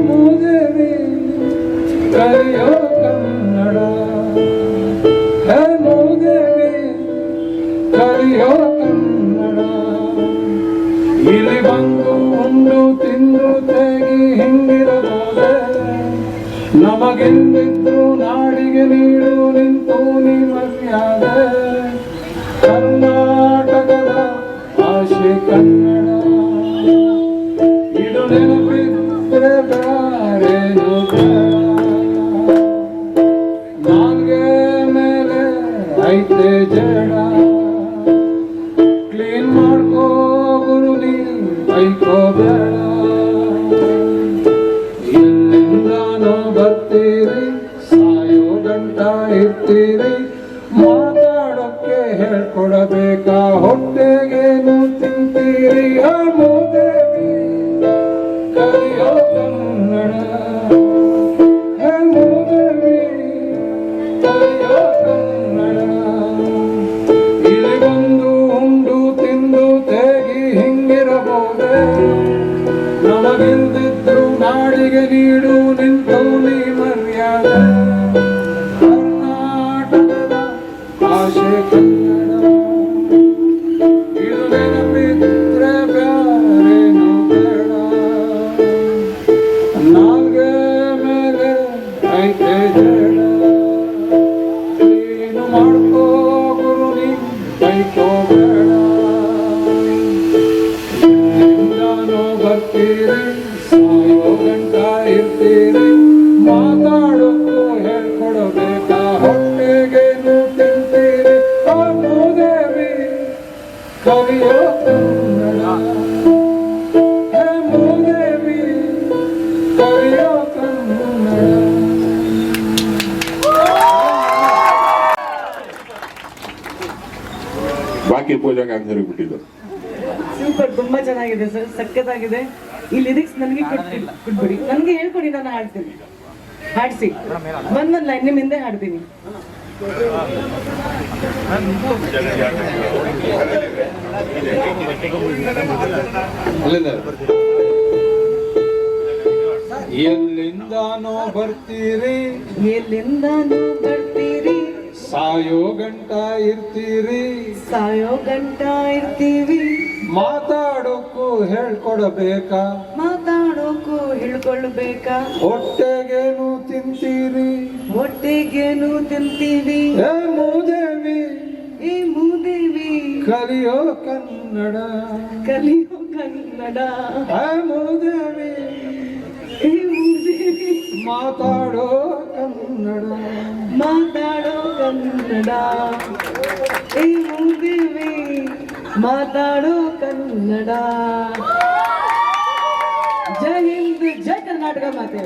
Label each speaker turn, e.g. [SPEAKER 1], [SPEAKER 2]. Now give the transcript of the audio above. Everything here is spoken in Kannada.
[SPEAKER 1] ಮೂದೇವಿ ಕರಿಯೋ ಕನ್ನಡ. ಹೇ ಮೂದೇವಿ ಕಲಿಯೋ ಕನ್ನಡ. ಇಲ್ಲಿ ಬಂದು ಉಂಡು ತಿಂದು ತೆಗಿ ಹಿಂಗಿರಬಹುದೇ ನಮಗೆಂದಿದ್ರು ನಾಡಿಗೆ ನೀಡು ನಿಂತು ನೀ ಮರ್ಯಾದೆ ಇರ್ತೀರಿ ಮಾತಾಡೋಕ್ಕೆ ಹೇಳ್ಕೊಡಬೇಕಾ? ಹೊಟ್ಟೆಗೇನು ತಿಂತೀರಿ ಆ ಮೂದೇವಿ ಕಲಿಯೋ ನಾಡಿಗೆ ನೀಡು ನಿಂತು ನೀ ಮರ್ಯಾದೆ ಕರ್ನಾಟಕದ ಆಶೆ ಕನ್ನಡ ಇದು ನೆನಪಿದ್ರೆ ಬ್ಯಾರೇನು ಬೇಡ ನಾಲ್ಗೆ ಮೇಲೆ ಐತೆ ಜಡ ನೀನು ಮಾಡ್ಕೋ ಗುರು ನೀ ಬೈಕೋ ಕಲಿಯೋ
[SPEAKER 2] ಬಾಕಿ ಪೂಜಾಗೆ ಅಂತ ಬಿಟ್ಟಿದ್ದು
[SPEAKER 3] ಸೂಪರ್ ತುಂಬಾ ಚೆನ್ನಾಗಿದೆ ಸರ್ ಸಖತ್ತಾಗಿದೆ. ಈ ಲಿರಿಕ್ಸ್ ನನಗೆ ಕೊಟ್ಬಿಡಿ. ನನಗೆ ಹೇಳ್ಕೊಡಿ ನಾನು ಹಾಡ್ತೀನಿ. ಹಾಡ್ಸಿ. ಬಂದಲ್ಲ ನಿಮ್ಮ ಹಿಂದೆ ಹಾಡ್ತೀನಿ.
[SPEAKER 1] ಎಲ್ಲಿಂದಾನೋ ಬರ್ತೀರಿ?
[SPEAKER 3] ಎಲ್ಲಿಂದಾನೋ ಬರ್ತೀರಿ?
[SPEAKER 1] ಸಾಯೋ ಗಂಟ ಇರ್ತೀರಿ.
[SPEAKER 3] ಸಾಯೋ ಗಂಟ ಇರ್ತೀವಿ.
[SPEAKER 1] ಮಾತಾಡೋಕ್ಕೂ ಹೇಳ್ಕೊಡಬೇಕಾ?
[SPEAKER 3] ಮಾತಾಡೋಕು ಹೇಳ್ಕೊಳ್ಬೇಕಾ?
[SPEAKER 1] ಹೊಟ್ಟೆಗೇನು ತಿಂತೀರಿ?
[SPEAKER 3] ಹೊಟ್ಟೆಗೇನು ತಿಂತೀವಿ?
[SPEAKER 1] ಹೇ ಮೂದೇವಿ
[SPEAKER 3] ಮೂದೇವಿ
[SPEAKER 1] ಕಲಿಯೋ ಕನ್ನಡ
[SPEAKER 3] ಕಲಿಯೋ ಕನ್ನಡ
[SPEAKER 1] ಹೇ ಮೂದೇವಿ
[SPEAKER 3] ಈ ಮೂದೇವಿ
[SPEAKER 1] ಮಾತಾಡೋ ಕನ್ನಡ
[SPEAKER 3] ಮಾತಾಡೋ ಕನ್ನಡ ಈ ಮೂದೇವಿ ಮಾತಾಡೋ ಕನ್ನಡ ಜೈ ಹಿಂದ್ ಜೈ ಕರ್ನಾಟಕ ಮಾತೆ